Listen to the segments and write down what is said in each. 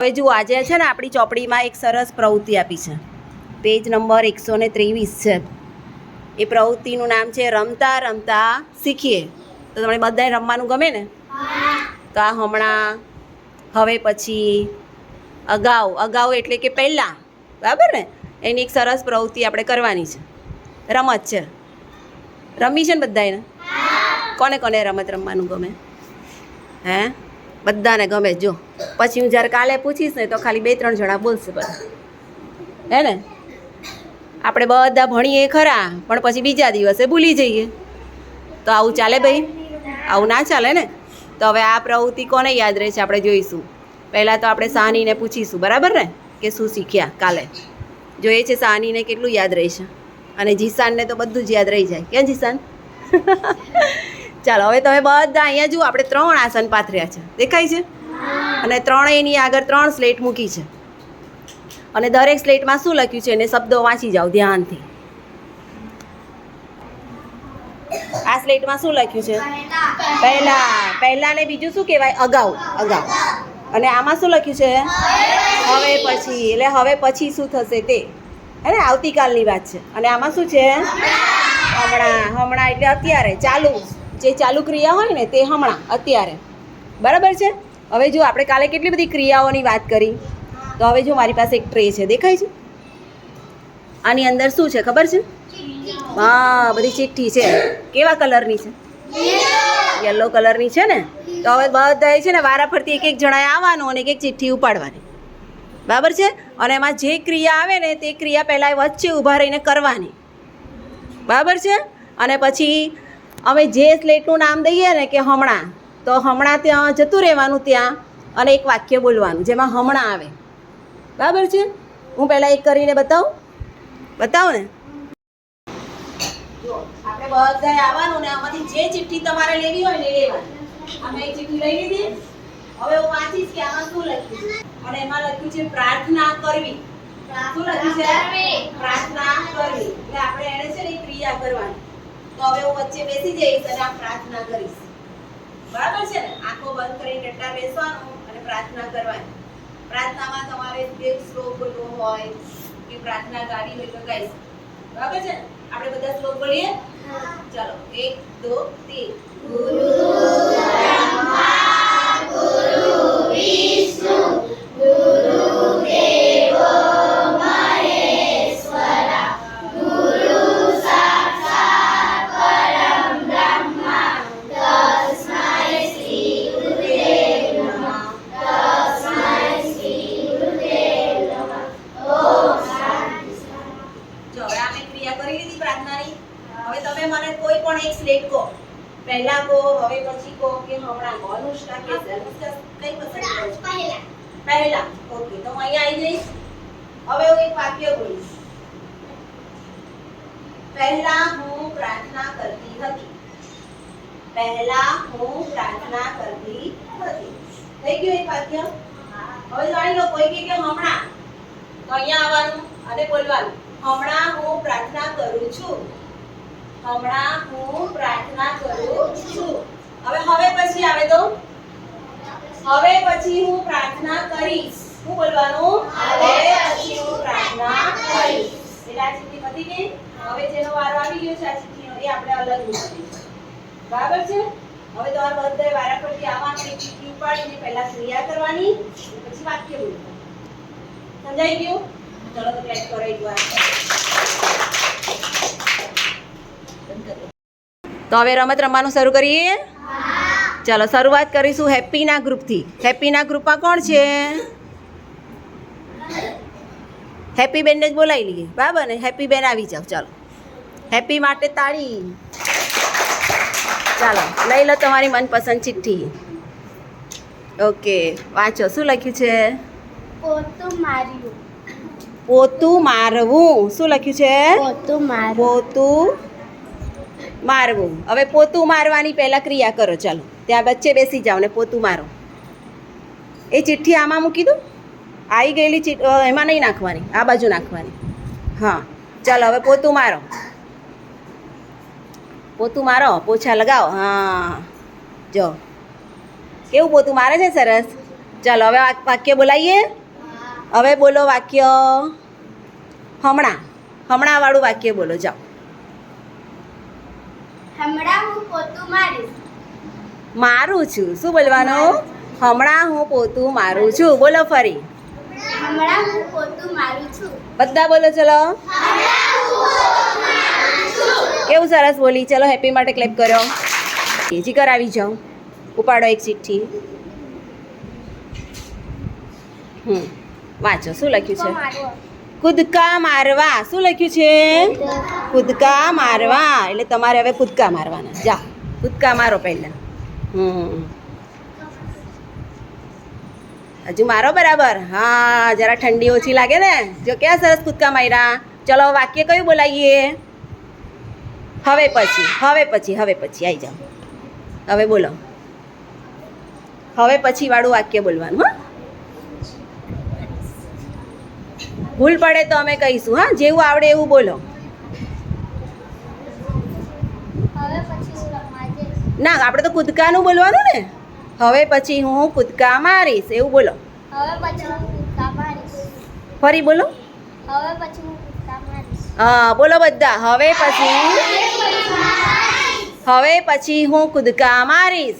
હવે જુઓ, આજે છે ને આપણી ચોપડીમાં એક સરસ પ્રવૃત્તિ આપી છે. પેજ નંબર એકસો ને ત્રેવીસ છે. એ પ્રવૃત્તિનું નામ છે રમતા રમતા શીખીએ. તો તમને બધાને રમવાનું ગમે ને? તો આ હમણાં, હવે પછી અગાઉ અગાઉ એટલે કે પહેલાં, બરાબર ને? એની એક સરસ પ્રવૃત્તિ આપણે કરવાની છે. રમત છે. રમી છે ને બધાને કોને કોને રમત રમવાનું ગમે? હે? બધાને ગમે જો. પછી હું જ્યારે કાલે પૂછીશ ને તો ખાલી બે ત્રણ જણા બોલશે બધા. હે ને? આપણે બધા ભણીએ ખરા, પણ પછી બીજા દિવસે ભૂલી જઈએ. તો આવું ચાલે ભાઈ? આવું ના ચાલે ને? તો હવે આ પ્રવૃત્તિ કોને યાદ રહે છે આપણે જોઈશું. પહેલાં તો આપણે સાનીને પૂછીશું, બરાબર ને? કે શું શીખ્યા કાલે? જોઈએ છે સાનીને કેટલું યાદ રહેશે અને જીસાનને તો બધું જ યાદ રહી જાય. ક્યાં જીસાન? ચાલો, હવે તમે બધા અહીંયા જુઓ, આપણે ત્રણ આસન પાથર્યા છે. દેખાય છે? અને ત્રણેયની આગળ ત્રણ સ્લેટ મૂકી છે. અને દરેક સ્લેટમાં શું લખ્યું છે? એને શબ્દો વાંચી જાઓ, ધ્યાનથી. આ સ્લેટમાં શું લખ્યું છે? પહેલા. પહેલા ને બીજું શું કહેવાય? અગાઉ. અગાઉ. અને આમાં શું લખ્યું છે? હવે પછી. એટલે હવે પછી શું થશે તે? હે ને? આવતીકાલની વાત છે. અને આમાં શું છે? હમણાં. હમણાં એટલે અત્યારે. ચાલુ. જે ચાલુ ક્રિયા હોય ને તે હમણાં, અત્યારે. બરાબર છે? હવે જો આપણે કાલે કેટલી બધી ક્રિયાઓની વાત કરી, તો હવે જો મારી પાસે એક ટ્રે છે, દેખાય છે? આની અંદર શું છે, ખબર છે? હા, બધી ચિઠ્ઠી છે. કેવા કલરની છે? યલો કલરની છે ને? તો હવે બધાએ છે ને વારાફરતી એક એક જણાએ આવવાનું અને એક એક ચિઠ્ઠી ઉપાડવાની. બરાબર છે? અને એમાં જે ક્રિયા આવે ને તે ક્રિયા પહેલાં વચ્ચે ઊભા રહીને કરવાની. બરાબર છે? અને પછી અમે જે સ્લેટનું નામ દઈએ ને કે હમણાં તો હમણાં ત્યાં જતું રહેવાનું ત્યાં અને એક વાક્ય બોલવાનું જેમાં હમણાં આવે. બરાબર છે? હું પહેલાં એક કરીને બતાવું? બતાવો ને. આપણે બધાએ આવવાનું ને આમાંથી જે ચિઠ્ઠી તમારે લેવી હોય ને લેવાની. અમે એક ચિઠ્ઠી લઈ લીધી. હવે હું વાંચીશ કે આમાં શું લખ્યું અને એમાં લખ્યું છે પ્રાર્થના કરવી. શું લખ્યું છે? પ્રાર્થના કરવી. એટલે આપણે એને છે ને ક્રિયા કરવાની. તો હવે હું વચ્ચે બેસી જઈશ અને આ પ્રાર્થના કરીશ. બરાબર છે ને? આંખો બંધ કરીને ડટ્ટા બેસવાનું અને પ્રાર્થના કરવાની. પ્રાર્થનામાં તમારે જે શ્લોક બોલવો હોય કે પ્રાર્થના ગાવી હોય તો ગાઈશ. બરાબર છે ને? આપણે બધા શ્લોક બોલીએ? ચાલો એક દો તીન. ગુરુ જો કરી લીધી પ્રાર્થનાની. હવે તમે મને કોઈ પણ એક સ્લેટ કહો. પહેલા કહો હવે પછી કહો કે હમણાં અનુષ્કા કે કઈ પસંદ કરો પહેલા. પહેલા. ઓકે તો હું અહીંયા આવી જઈશ. હવે હું એક વાક્ય બોલીશ. પહેલા હું પ્રાર્થના કરતી હતી. પહેલા હું પ્રાર્થના કરતી હતી. થઈ ગયું એક વાક્ય? હવે જાણી લો કોઈ કે હમણાં. તો અહીંયા આવવાનું અને બોલવાનું. હમણાં હું પ્રાર્થના કરું છું. હમણાં હું પ્રાર્થના કરું છું. હવે હવે પછી આવે તો? હવે પછી હું પ્રાર્થના કરીશ. શું બોલવાનું? હવે પછી હું પ્રાર્થના કરીશ. એટલે આ ચિઠ્ઠી પતી ગઈ? હવે જેનો વારો આવી ગયો છે, આ ચિઠ્ઠીનો એ આપણે અલગ મૂકીશું બરાબર છે? હવે તમારે બધાએ વારાફરતી પરથી આવવાની ચિઠ્ઠી ઉપાડીને પહેલા ક્રિયા કરવાની, પછી વાક્ય બોલવાનું સમજાઈ ગયું? ચલો તો ક્લાસ દો તો હવે રમત રમવાનું શરૂ કરીએ? ચાલો શરૂઆત કરીશું હેપીના ગ્રુપથી. હેપીના ગ્રુપમાં કોણ છે? હેપી બેનને જ બોલાવી લઈએ. બરાબર ને? હેપી બેન આવી જાઓ. ચાલો. હેપી માટે તાળી. ચાલો લઈ લો તમારી મનપસંદ ચિઠ્ઠી. ઓકે વાંચો. શું લખ્યું છે? પોતું મારવું. શું લખ્યું છે? પોતું માર્યું પોતું મારવું. હવે પોતું મારવાની પહેલા ક્રિયા કરો. ચાલો ત્યાં વચ્ચે બેસી જાઓ ને પોતું મારો. એ ચિઠ્ઠી આમાં મૂકી દો આવી ગયેલી ચિઠ્ઠ એમાં નહીં નાખવાની. આ બાજુ નાખવાની. હા ચાલો હવે પોતું મારો. પોતું મારો પોછા લગાવો. હા જો. કેવું પોતું મારે છે? સરસ. ચાલો હવે વાક- વાક્ય બોલાવીએ હવે બોલો વાક્ય. હમણાં હમણાં વાળું વાક્ય બોલો જાઓ. હમણાં હું પોતું મારીશ. મારું છું. શું બોલવાનું? હમણાં હું પોતું મારું છું. બોલો ફરી. હમણાં હું પોતું મારું છું. બધા બોલો ચલો. કેવું સરસ બોલી. ચલો હેપી માટે ક્લેપ કર્યો. હજી કરાવી જાઉં. ઉપાડો એક ચિઠ્ઠી. હમ વાંચો. શું લખ્યું છે? કૂદકા મારવા. શું લખ્યું છે? કૂદકા મારવા. એટલે તમારે હવે કૂદકા મારવાના. જા, કૂદકા મારો પહેલા. હમ. હજુ મારો બરાબર? હા, જરા ઠંડી ઓછી લાગે ને. જો ક્યાં સરસ કૂદકા માર્યા? ચલો વાક્ય કયું બોલાવીએ? હવે પછી હવે પછી હવે પછી. આવી જાઓ. હવે બોલો. હવે પછી વાળું વાક્ય બોલવાનું, હા. ભૂલ પડે તો અમે કહીશું, હા? જેવું આવડે એવું બોલો. ના, આપણે તો કૂદકાનું બોલવાનું ને. હવે પછી હું કૂદકા મારીશ, એવું બોલો. ફરી બોલો. હા, બોલો બધા. હવે પછી હવે પછી હું કૂદકા મારીશ.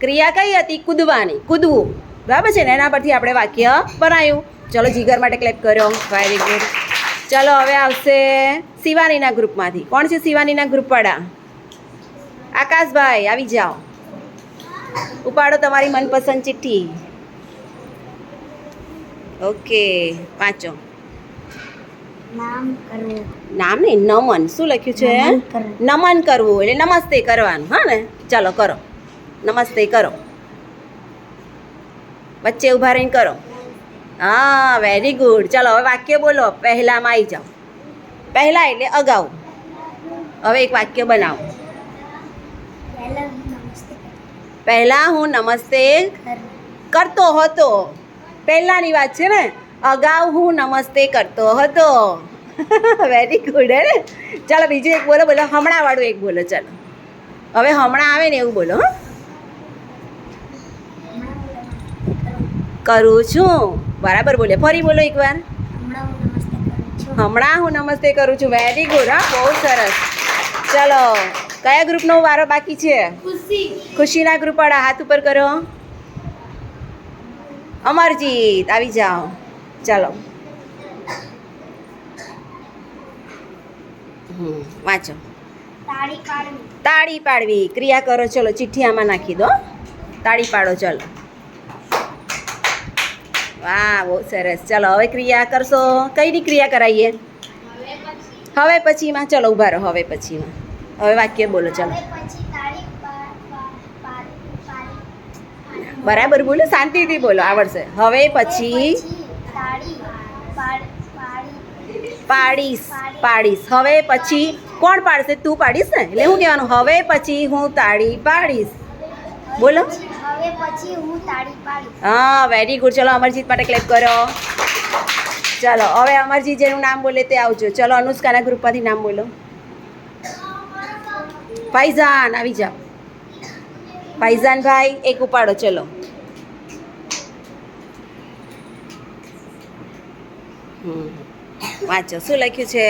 ક્રિયા કઈ હતી? કૂદવાની. કૂદવું. બરાબર છે ને? એના પરથી આપણે વાક્ય બનાવ્યું ચલો જીગર માટે ક્લેપ કર્યો. વેરી ગુડ ચલો હવે આવશે શિવાનીના ગ્રુપમાંથી. કોણ છે શિવાનીના ગ્રુપવાળા? આકાશભાઈ આવી જાઓ. ઉપાડો તમારી મનપસંદ ચિઠ્ઠી. ઓકે વાંચો. નામ નામ નહીં નમન. શું લખ્યું છે. નમન કરવું એટલે નમસ્તે કરવાનું. હા ને? ચાલો કરો. નમસ્તે કરો. વચ્ચે ઊભા રહીને કરો. હા વેરી ગુડ ચાલો, હવે વાક્ય બોલો. પહેલામાં આવી જાઓ. પહેલાં એટલે અગાઉ. હવે એક વાક્ય બનાવો. પહેલાં હું નમસ્તે કરતો હતો. પહેલાંની વાત છે ને? અગાઉ હું નમસ્તે કરતો હતો. વેરી ગુડ હે ને? ચાલો, બીજું એક બોલો. બોલો હમણાં વાળું એક બોલો, ચાલો. હવે હમણાં આવે ને એવું બોલો, હં? કરું છું. બરાબર બોલે ફરી બોલો એકવાર. હમણાં હું નમસ્તે કરું છું. વેરી ગુડ હા બહુ સરસ. ચલો કયા ગ્રુપનો વારો બાકી છે? ખુશીના ખુશીના ગ્રુપવાળા હાથ ઉપર કરો. અમરજીત આવી જાઓ. ચાલો. વાંચો. તાળી પાડવી. ક્રિયા કરો ચલો ચિઠ્ઠી આમાં નાખી દો તાળી પાડો ચલો. વાહ બહુ સરસ. ચલો હવે ક્રિયા કરશો? કઈની ક્રિયા કરાવીએ હવે પછીમાં. ચલો ઊભા રહો હવે પછીમાં. હવે વાક્ય બોલો ચલો. બરાબર બોલો શાંતિથી બોલો આવડશે. હવે પછી પાડીશ. પાડીશ. હવે પછી કોણ પાડશે? તું પાડીશ ને? એટલે હું કહેવાનું હવે પછી હું તાળી પાડીશ. બોલો. હવે પછી હું તાળી પાડીશ. હા વેરી ગુડ ચલો અમરજીત માટે ક્લેપ કરો. ચલો હવે અમરજીત જેનું નામ બોલે તે આવજો. ચલો અનુષ્કાના ગ્રુપમાંથી નામ બોલો. ફૈઝાન આવી જાઓ. ફૈઝાન ભાઈ એક ઉપાડો ચલો. વાંચો શું લખ્યું છે?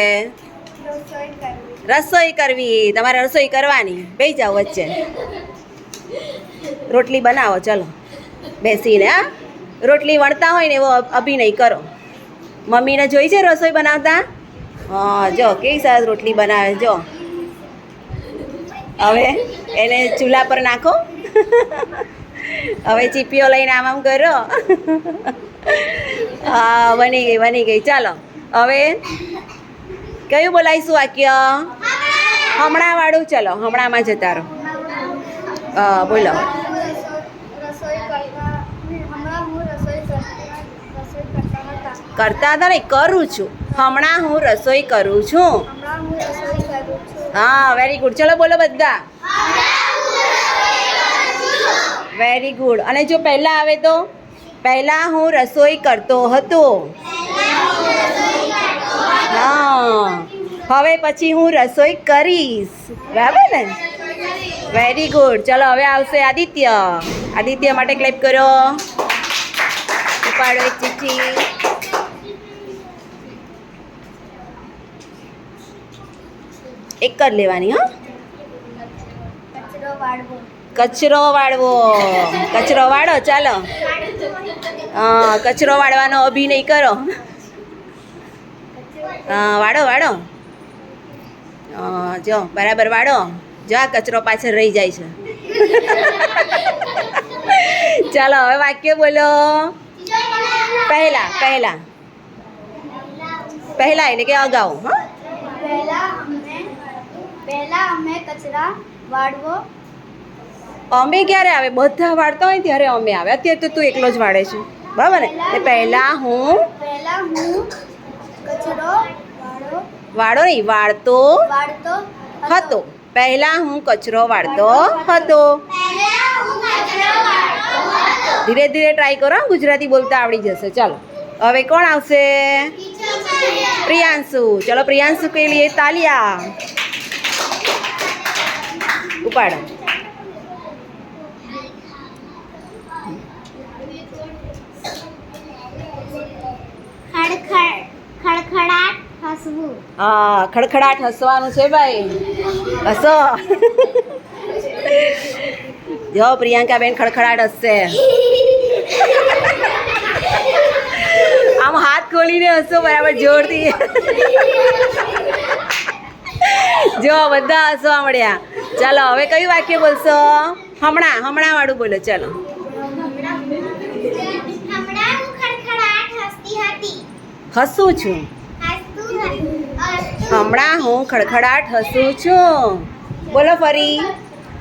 રસોઈ કરવી. તમારે રસોઈ કરવાની. બે જાઓ વચ્ચે. રોટલી બનાવો, ચલો. બેસીને, હા? રોટલી વણતા હોય ને એવો અભિનય કરો. મમ્મીને જોઈ છે રસોઈ બનાવતા? હા, જો, કેવી સરસ રોટલી બનાવે, જો. હવે એને ચૂલા પર નાખો. હવે ચીપીઓ લઈને આમ આમ કરો. હા, બની ગઈ બની ગઈ. ચાલો, હવે કયું બોલાવીશું વાક્ય? હમણાં વાળું ચલો, હમણાંમાં જતા રહો. બોલો રસોઈ કરતા હમણાં હું રસોઈ કરતા રસોઈ કરતા હતા કરતા હતા ને કરું છું. હમણાં હું રસોઈ કરું છું. હા વેરી ગુડ ચલો બોલો બધા. વેરી ગુડ અને જો પહેલાં આવે તો? પહેલાં હું રસોઈ કરતો હતો. હા. હવે પછી હું રસોઈ કરીશ. બરાબર ને? વેરી ગુડ ચલો, હવે આવશે આદિત્ય. આદિત્ય માટે ક્લેપ કરો ઉપાડો એક ચિઠ્ઠી એક જ લેવાની, હા. કચરો વાળવો. કચરો વાળો, ચાલો. કચરો વાળવાનો અભિનય કરો. વાળો વાળો. જો, બરાબર વાળો. જો આ કચરો પાછળ રહી જાય છે. ચાલો, હવે વાક્ય બોલો. પહેલા પહેલા. પહેલા, એટલે કે અગાઉ, હા. પહેલા અમે કચરા વાળવો. અમે ક્યારે આવે? બધા વાળતા હોય ત્યારે અમે આવે. અત્યારે તો તું એકલો જ વાળે છે. બરાબર ને? એટલે પહેલા હું? પહેલા હું કચરો વાળો. વાળો નહીં વાળતો વાળતો હતો. પહેલા હું કચરો વાળતો હતો. ધીરે ધીરે ટ્રાય કરો ગુજરાતી બોલતા આવડી જશે. ચાલો. હવે કોણ આવશે? પ્રિયાંશુ. ચલો પ્રિયાંશુ કે લીએ તાલિયા. ઉપાડો. ખડખડાટ હસવું. હા ખડખડાટ હસવાનું છે ભાઈ. હસો. જો પ્રિયંકા બેન ખડખડાટ હસશે. આમ હાથ ખોલીને હસો બરાબર જોરથી. જો બધા હસવા મળ્યા. ચાલો હવે કયું વાક્ય બોલશો? હમણાં હમણાં વાળું બોલો ચાલો હસું છું. હમણાં હું ખડખડાટ હસું છું. બોલો ફરી.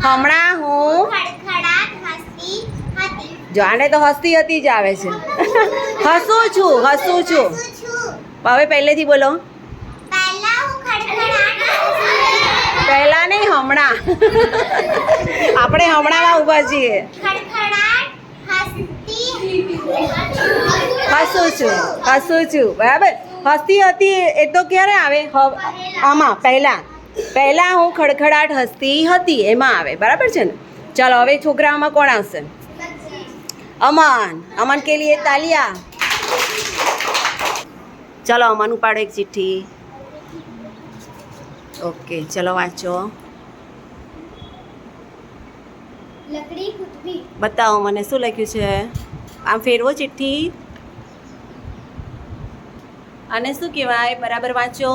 હમણાં હું જો આને તો હસતી હતી જ આવે છે. હસું છું. હસું છું છું. હવે પહેલેથી બોલો પહેલા હું ખડખડાટ પહેલા નહીં, હમણાં. આપણે હમણાંમાં ઊભા છીએ. હસું છું હસું છું. બરાબર? હસતી હતી એ તો ક્યારે આવે? આમાં, પહેલાં. પહેલાં હું ખડખડાટ હસતી હતી, એમાં આવે. બરાબર છે ને? ચાલો, હવે છોકરાઓમાં કોણ આવશે? અમન. અમન કે લીએ તાલિયા? ચાલો, અમન ઉપાડો એક ચિઠ્ઠી. ઓકે ચલો વાંચો. લકડી કૂટવી બતાવો મને શું લખ્યું છે? આમ ફેરવો ચિઠ્ઠી. અને શું કહેવાય? બરાબર વાંચો.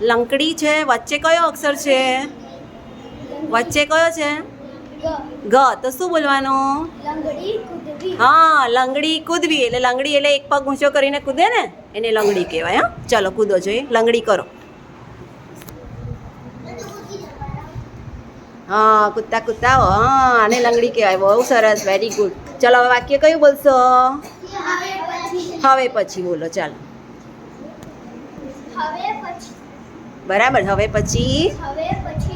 લંકડી છે વચ્ચે કયો અક્ષર છે? વચ્ચે કયો છે? ગ. તો શું બોલવાનું? લંગડી હા લંગડી કૂદવી. એટલે લંગડી એટલે એક પગ ઊંચો કરીને કૂદે ને એને લંગડી કહેવાય હા. ચલો કૂદો જોઈએ. લંગડી કરો. હા કૂદતા કૂદતા હા. આને લંગડી કહેવાય. બહુ સરસ વેરી ગુડ ચલો હવે વાક્ય કયું બોલશો? હવે પછી. બોલો ચાલો. બરાબર હવે પછી? હવે પછી.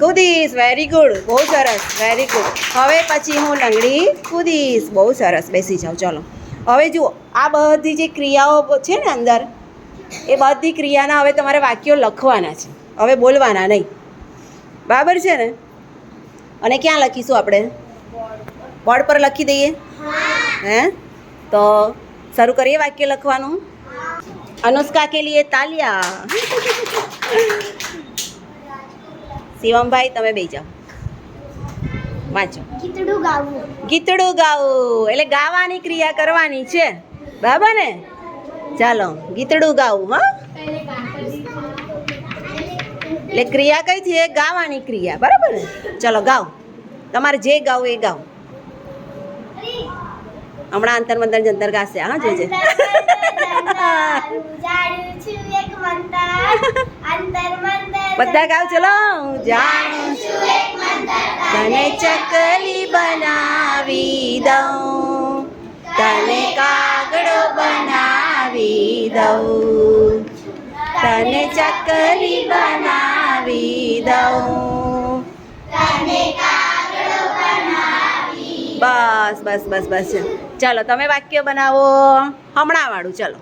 કૂદીશ વેરી ગુડ બહુ સરસ વેરી ગુડ હવે પછી હું લંગડી કૂદીશ બહુ સરસ, બેસી જાઓ, ચલો. હવે જુઓ, આ બધી જે ક્રિયાઓ છે ને અંદર, એ બધી ક્રિયાના હવે તમારે વાક્યો લખવાના છે. હવે બોલવાના નહીં. બરાબર છે ને? અને ક્યાં લખીશું આપણે? બોર્ડ પર લખી દઈએ? હે? તો શરૂ કરીએ વાક્ય લખવાનું? અનુષ્કા કે લીએ તાલિયા? શિવમભાઈ તમે બે જાઓ. વાંચો. ગીતડું ગાવું. ગીતડું ગાવું. એટલે ગાવાની ક્રિયા કરવાની છે. બરાબર ને? ચાલો ગીતડું ગાવું હા. એટલે ક્રિયા કઈ છે? ગાવાની ક્રિયા. બરાબર ને? ચલો ગાઓ. તમારે જે ગાવું એ ગાઓ. હમણાં અંતર મંતર જંતર ગાશે. હા જે જે. જાણું છું એક મંતર અંતર મંતર. બધા ગાવ ચલો. જાણું. તને ચકલી બનાવી દઉં. તને કાગડો બનાવી દઉં. તને ચકલી બનાવી દઉં. બસ બસ બસ બસ. ચાલો, તમે વાક્ય બનાવો. હમણાં વાળું ચાલો.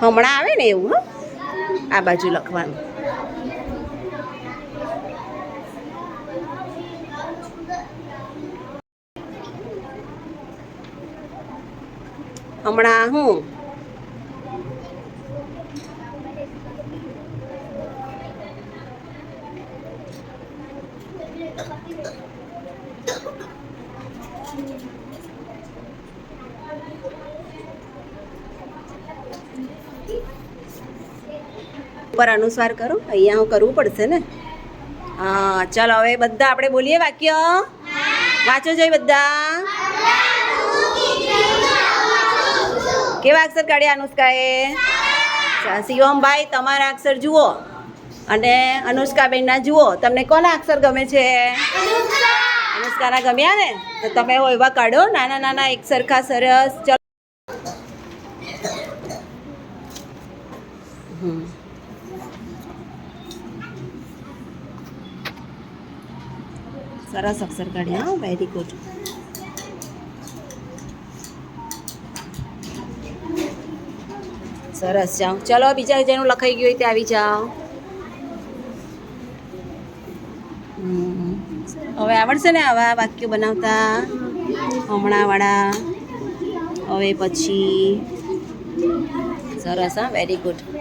હમણાં આવે ને એવું, હા? આ બાજુ લખવાનું. હમણાં હું પર અનુસ્વાર કરો. અહીંયા હું કરવું પડશે ને? હા, ચાલો હવે બધા આપણે બોલીએ વાક્ય. વાંચો જોઈએ બધા. કેવા અક્ષર કાઢ્યા અનુષ્કાએ? શિવમ શિવમભાઈ, તમારા અક્ષર જુઓ. અને અનુષ્કાબેનના જુઓ. તમને કોના અક્ષર ગમે છે? અનુષ્કાના ગમ્યા ને? તો તમે એવા કાઢો. નાના નાના એક સરખા સરસ. ચલો. સરસ અક્ષર કાઢ્યા વેરી ગુડ સરસ, જાઓ. ચલો, બીજા જેનું લખાઈ ગયું હોય તે આવી જાઓ. હવે આવડશે ને આવા વાક્યો બનાવતા? હમણાંવાળા. હવે પછી. સરસ, હા વેરી ગુડ